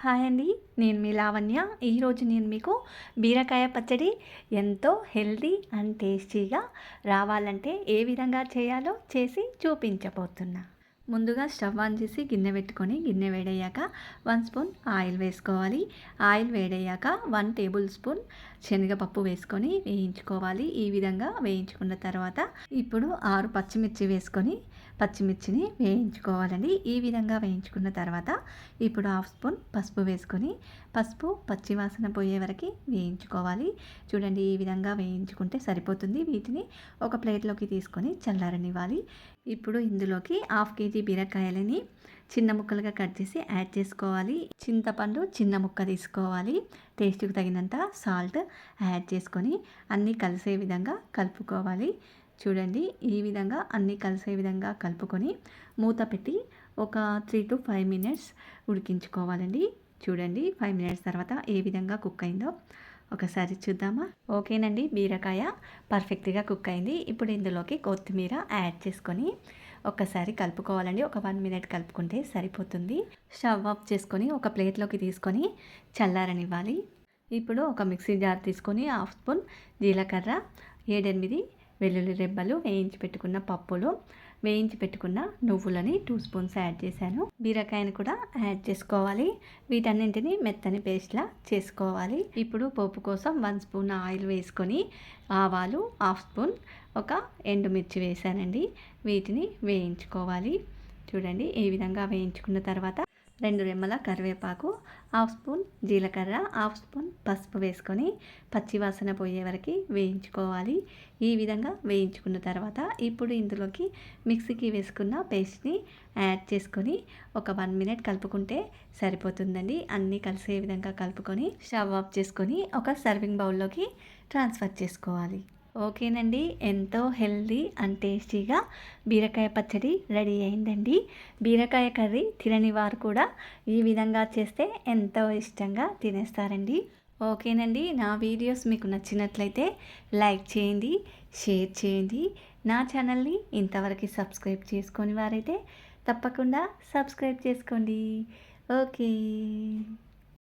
Hi అండి నేను మీ లావణ్య. ఈరోజు నేను మీకు బీరకాయ పచ్చడి ఎంతో హెల్దీ అండ్ టేస్టీగా రావాలంటే ఏ విధంగా చేయాలో చేసి చూపించబోతున్నా. ముందుగా స్టవ్ ఆన్ చేసి గిన్నె పెట్టుకొని గిన్నె వేడయ్యాక వన్ స్పూన్ ఆయిల్ వేసుకోవాలి. ఆయిల్ వేడయ్యాక వన్ టేబుల్ స్పూన్ శనగపప్పు వేసుకొని వేయించుకోవాలి. ఈ విధంగా వేయించుకున్న తర్వాత ఇప్పుడు ఆరు పచ్చిమిర్చి వేసుకొని పచ్చిమిర్చిని వేయించుకోవాలండి. ఈ విధంగా వేయించుకున్న తర్వాత ఇప్పుడు హాఫ్ స్పూన్ పసుపు వేసుకొని పసుపు పచ్చివాసన పోయే వరకు వేయించుకోవాలి. చూడండి ఈ విధంగా వేయించుకుంటే సరిపోతుంది. వీటిని ఒక ప్లేట్లోకి తీసుకొని చల్లారనివ్వాలి. ఇప్పుడు ఇందులోకి హాఫ్ కేజీ బీరకాయలని చిన్న ముక్కలుగా కట్ చేసి యాడ్ చేసుకోవాలి. చింతపండు చిన్న ముక్క తీసుకోవాలి. టేస్ట్కి తగినంత సాల్ట్ యాడ్ చేసుకొని అన్నీ కలిసే విధంగా కలుపుకోవాలి. చూడండి ఈ విధంగా అన్నీ కలిసే విధంగా కలుపుకొని మూత పెట్టి ఒక త్రీ టు ఫైవ్ మినిట్స్ ఉడికించుకోవాలండి. చూడండి ఫైవ్ మినిట్స్ తర్వాత ఏ విధంగా కుక్ అయిందో ఒకసారి చూద్దామా? ఓకేనండి బీరకాయ పర్ఫెక్ట్గా కుక్ అయింది. ఇప్పుడు ఇందులోకి కొత్తిమీర యాడ్ చేసుకొని ఒక్కసారి కలుపుకోవాలండి. ఒక వన్ మినిట్ కలుపుకుంటే సరిపోతుంది. స్టవ్ ఆఫ్ చేసుకొని ఒక ప్లేట్లోకి తీసుకొని చల్లారనివ్వాలి. ఇప్పుడు ఒక మిక్సీ జార్ తీసుకొని హాఫ్ స్పూన్ జీలకర్ర ఏడెనిమిది వెల్లుల్లి రెబ్బలు వేయించి పెట్టుకున్న పప్పులు వేయించి పెట్టుకున్న నువ్వులని టూ స్పూన్స్ యాడ్ చేశాను. బీరకాయని కూడా యాడ్ చేసుకోవాలి. వీటన్నింటిని మెత్తని పేస్ట్లా చేసుకోవాలి. ఇప్పుడు పోపు కోసం వన్ స్పూన్ ఆయిల్ వేసుకొని ఆవాలు హాఫ్ స్పూన్ ఒక ఎండుమిర్చి వేసానండి వీటిని వేయించుకోవాలి. చూడండి ఈ విధంగా వేయించుకున్న తర్వాత రెండు రెమ్మల కరివేపాకు హాఫ్ స్పూన్ జీలకర్ర హాఫ్ స్పూన్ పసుపు వేసుకొని పచ్చివాసన పోయే వరకు వేయించుకోవాలి. ఈ విధంగా వేయించుకున్న తర్వాత ఇప్పుడు ఇందులోకి మిక్సీకి వేసుకున్న పేస్ట్ని యాడ్ చేసుకొని ఒక వన్ మినిట్ కలుపుకుంటే సరిపోతుందండి. అన్నీ కలిసే విధంగా కలుపుకొని స్టవ్ ఆఫ్ చేసుకొని ఒక సర్వింగ్ బౌల్లోకి ట్రాన్స్ఫర్ చేసుకోవాలి. ఓకేనండి. ఎంతో హెల్దీ అండ్ టేస్టీగా బీరకాయ పచ్చడి రెడీ అయిందండి. బీరకాయ కర్రీ తినని వారు కూడా ఈ విధంగా చేస్తే ఎంతో ఇష్టంగా తినేస్తారండి. ఓకేనండి. నా వీడియోస్ మీకు నచ్చినట్లయితే లైక్ చేయండి షేర్ చేయండి. నా ఛానల్ని ఇంతవరకు సబ్స్క్రైబ్ చేసుకొని వారైతే తప్పకుండా సబ్స్క్రైబ్ చేసుకోండి. ఓకే.